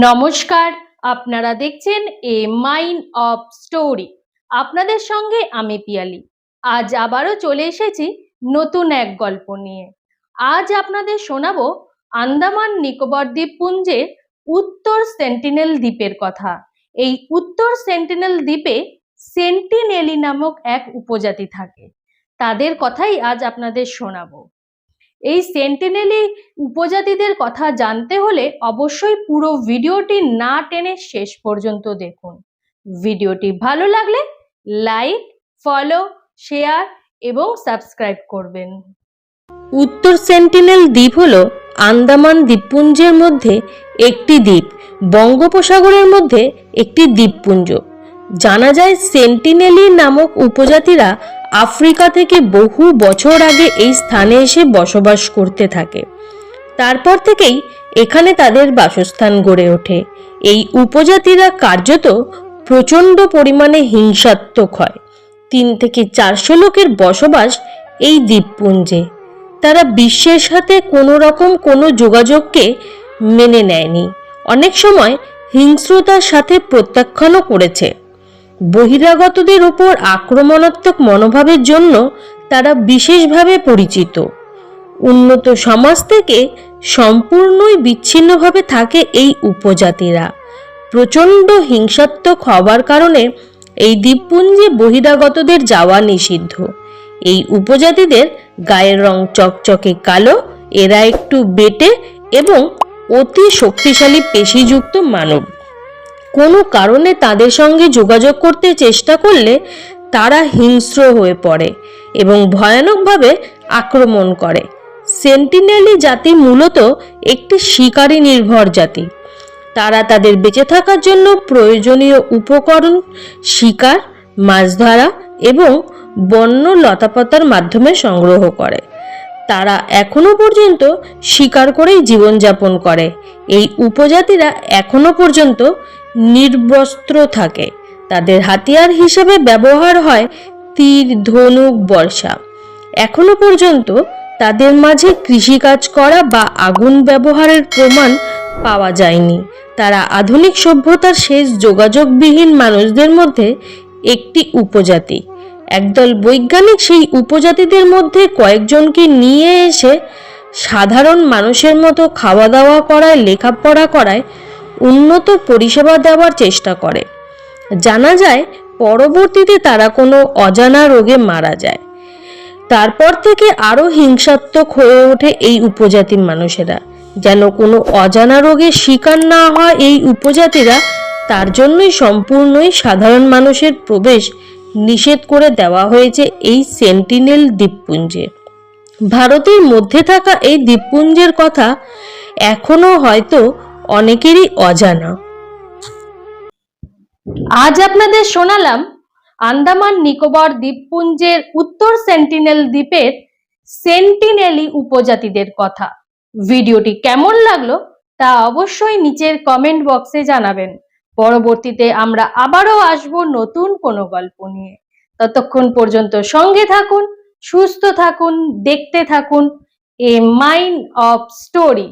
নমস্কার, আপনারা দেখছেন এ মাইন অফ স্টোরি আপনাদের সঙ্গে আমি পিয়ালি। আজ আবারও চলে এসেছি নতুন এক গল্প নিয়ে। আজ আপনাদের শোনাবো আন্দামান নিকোবর দ্বীপপুঞ্জের উত্তর সেন্টিনেল দ্বীপের কথা। এই উত্তর সেন্টিনেল দ্বীপে সেন্টিনেলি নামক এক উপজাতি থাকে। তাদের কথাই আজ আপনাদের শোনাবো। এই সেন্টিনেলি উপজাতিদের কথা জানতে হলে অবশ্যই পুরো ভিডিওটি না টেনে শেষ পর্যন্ত দেখুন। ভিডিওটি ভালো লাগলে লাইক ফলো শেয়ার এবং সাবস্ক্রাইব করবেন। উত্তর সেন্টিনেল দ্বীপ হল আন্দামান দ্বীপপুঞ্জের মধ্যে একটি দ্বীপ। বঙ্গোপসাগরের মধ্যে একটি দ্বীপপুঞ্জ। জানা যায় সেন্টিনেলি নামক উপজাতিরা আফ্রিকা থেকে বহু বছর আগে এই স্থানে এসে বসবাস করতে থাকে। তারপর থেকেই এখানে তাদের বাসস্থান গড়ে ওঠে। এই উপজাতিরা কার্যত প্রচণ্ড পরিমাণে হিংসাত্মক হয়। তিন থেকে চারশো লোকের বসবাস এই দ্বীপপুঞ্জে। তারা বিশ্বের সাথে কোনো রকম কোনো যোগাযোগকে মেনে নেয়নি। অনেক সময় হিংস্রতার সাথে প্রত্যাখ্যানও করেছে। বহিরাগতদের উপর আক্রমণাত্মক মনোভাবের জন্য তারা বিশেষভাবে পরিচিত। উন্নত সমাজ থেকে সম্পূর্ণই বিচ্ছিন্নভাবে থাকে এই উপজাতিরা। প্রচণ্ড হিংসাত্মক হবার কারণে এই দ্বীপপুঞ্জে বহিরাগতদের যাওয়া নিষিদ্ধ। এই উপজাতিদের গায়ের রং চকচকে কালো, এরা একটু বেটে এবং অতি শক্তিশালী পেশিযুক্ত মানব। কোনো কারণে তাদের সঙ্গে যোগাযোগ করতে চেষ্টা করলে তারা হিংস্র হয়ে পড়ে এবং ভয়ানকভাবে আক্রমণ করে। সেন্টিনেলি জাতি মূলত একটি শিকারী নির্ভর জাতি। তারা তাদের বেঁচে থাকার জন্য প্রয়োজনীয় উপকরণ, শিকার মাছ ধরা এবং বন্য লতাপাতার মাধ্যমে সংগ্রহ করে। তারা এখনও পর্যন্ত শিকার করেই জীবনযাপন করে। এই উপজাতিরা এখনও পর্যন্ত নির্বস্ত্র থাকে। তাদের হাতিয়ার হিসেবে ব্যবহার হয় তীর, ধনুক, বর্ষা। এখনও পর্যন্ত তাদের মাঝে কৃষিকাজ করা বা আগুন ব্যবহারের প্রমাণ পাওয়া যায়নি। তারা আধুনিক সভ্যতার শেষ যোগাযোগবিহীন মানুষদের মধ্যে একটি উপজাতি। একদল বৈজ্ঞানিক সেই উপজাতিদের মধ্যে কয়েকজনকে নিয়ে এসে সাধারণ মানুষের মতো খাওয়া দাওয়া করায়, লেখাপড়া করায় উন্নত পরিষেবা দেওয়ার চেষ্টা করে। জানা যায়, পরবর্তীতে তারা কোনো অজানা রোগে মারা যায়। তারপর থেকে আরও হিংসাত্মক হয়ে ওঠে এই উপজাতির মানুষেরা। যেন কোনো অজানা রোগের শিকার না হয় এই উপজাতিরা, তার জন্যই সম্পূর্ণই সাধারণ মানুষের প্রবেশ নিষেধ করে দেওয়া হয়েছে এই সেন্টিনেল দ্বীপপুঞ্জে। ভারতের মধ্যে থাকা এই দ্বীপপুঞ্জের কথা এখনও হয়তো অনেকেরই অজানা। আজ আপনাদের শোনালাম আন্দামান নিকোবর দ্বীপপুঞ্জের উত্তর সেন্টিনেল দ্বীপের সেন্টিনেলি উপজাতিদের কথা। ভিডিওটি কেমন লাগল তা অবশ্যই নিচের কমেন্ট বক্সে জানাবেন। পরবর্তীতে আমরা আবারও আসব নতুন কোনো গল্প নিয়ে। ততক্ষণ পর্যন্ত সঙ্গে থাকুন, সুস্থ থাকুন, দেখতে থাকুন, এ মাইন্ড অফ স্টোরি।